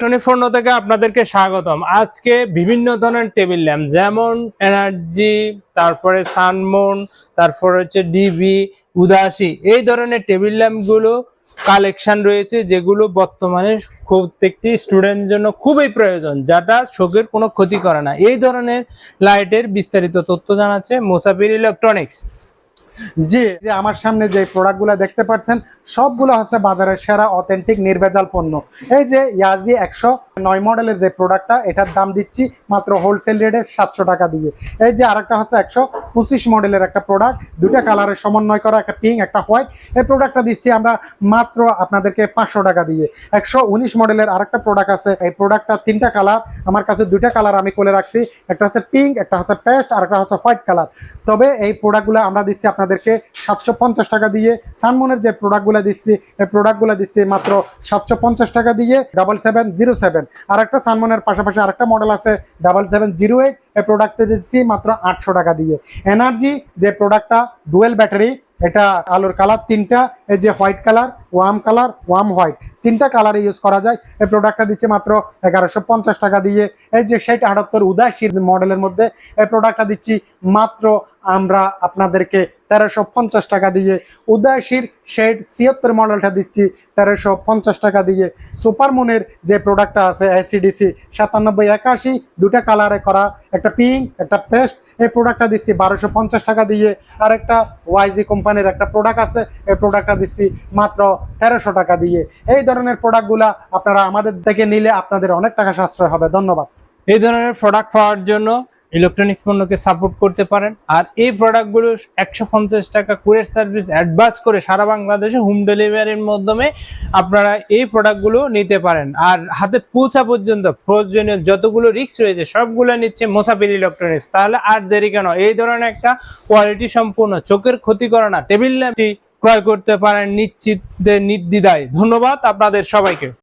পণ্য থেকে আপনাদেরকে স্বাগতম। আজকে বিভিন্ন ধরনের টেবিল ল্যাম্প, যেমন এনার্জি, তারপরে সানমুন, তারপরে হচ্ছে ডিবি, উদাসী, এই ধরনের টেবিল ল্যাম্পগুলো কালেকশন রয়েছে, যেগুলো বর্তমানে প্রত্যেকটি স্টুডেন্টের জন্য খুবই প্রয়োজন, যেটা চোখের কোনো ক্ষতি করে না। এই ধরনের লাইটের বিস্তারিত তথ্য জানাচ্ছে মোসাফির ইলেকট্রনিক্স। যে আমার সামনে যে প্রোডাক্টগুলো দেখতে পাচ্ছেন, সবগুলো হচ্ছে বাজারের সেরা অথেন্টিক নির্ভেজাল পণ্য। এই যে ইয়াজি একশো নয় মডেলের যে প্রোডাক্টটা এটার দাম দিচ্ছি মাত্র হোলসেল রেটে সাতশো টাকা দিয়ে। এই যে আরেকটা হচ্ছে একশো পঁচিশ মডেলের একটা প্রোডাক্ট দুটা কালারের সমন্বয় করা, একটা পিঙ্ক একটা হোয়াইট এই প্রোডাক্টটা দিচ্ছি আমরা মাত্র আপনাদেরকে পাঁচশো টাকা দিয়ে। একশো উনিশ মডেলের আরেকটা প্রোডাক্ট আছে, এই প্রোডাক্টটা তিনটা কালার আমার কাছে দুইটা কালার আমি কোলে রাখছি। একটা হচ্ছে পিঙ্ক একটা হচ্ছে পেস্ট আর একটা হচ্ছে হোয়াইট কালার তবে এই প্রোডাক্টগুলো আমরা দিচ্ছি আপনাদেরকে সাতশো পঞ্চাশ টাকা দিয়ে সানমনের যে প্রোডাক্টগুলো দিচ্ছি, এই প্রোডাক্টগুলো দিচ্ছি মাত্র সাতশো পঞ্চাশ টাকা দিয়ে ডাবল সেভেন জিরো সেভেন আর একটা সানমনের পাশাপাশি আরেকটা মডেল আছে ডাবল সেভেন জিরো এইট এই প্রোডাক্টে দিচ্ছি মাত্র আটশো টাকা দিয়ে। এনার্জি যে প্রোডাক্টটা ডুয়েল ব্যাটারি এটা আলোর কালার তিনটা, এই যে white colour warm colour warm white তিনটা কালারে ইউজ করা যায়। এই প্রোডাক্টটা দিচ্ছে মাত্র এগারোশো পঞ্চাশ টাকা দিয়ে। এই যে ষাট আটাত্তর উদাসীর মডেলের মধ্যে এই প্রোডাক্টটা দিচ্ছি মাত্র আমরা আপনাদেরকে তেরোশো পঞ্চাশ টাকা দিয়ে উদয়শীর শেড ছিয়াত্তর মডেলটা দিচ্ছি, তেরোশো পঞ্চাশ টাকা দিয়ে সুপারমুনের যে প্রোডাক্টটা আছে এসিডিসি সাতানব্বই একাশি, দুটা কালারে করা, একটা পিঙ্ক, একটা পেস্ট, এই প্রোডাক্টটা দিচ্ছি বারোশো পঞ্চাশ টাকা দিয়ে। আর একটা ওয়াইজি কোম্পানির একটা প্রোডাক্ট আছে, এই প্রোডাক্টটা দিচ্ছি মাত্র তেরোশো টাকা দিয়ে। এই ধরনের প্রোডাক্টগুলা আপনারা আমাদের থেকে নিলে আপনাদের অনেক টাকা সাশ্রয় হবে। ধন্যবাদ। এই ধরনের প্রোডাক্ট পাওয়ার জন্য ইলেকট্রনিক্স পণ্যকে সাপোর্ট করতে পারেন। আর এই প্রোডাক্টগুলো একশো পঞ্চাশ টাকা কুরিয়ার সার্ভিস অ্যাডভান্স করে সারা বাংলাদেশে হোম ডেলিভারির মাধ্যমে আপনারা এই প্রোডাক্টগুলো নিতে পারেন। আর হাতে পৌঁছা পর্যন্ত প্রয়োজনীয় যতগুলো রিস্ক রয়েছে, সবগুলো নিচ্ছে মোসাফির ইলেকট্রনিক্স তাহলে আর দেরি কেন? এই ধরনের একটা কোয়ালিটি সম্পূর্ণ চোখের ক্ষতি করে না। টেবিল ল্যাম্পটি ক্রয় করতে পারেন নিশ্চিত নির্দ্বিধায়। ধন্যবাদ আপনাদের সবাইকে।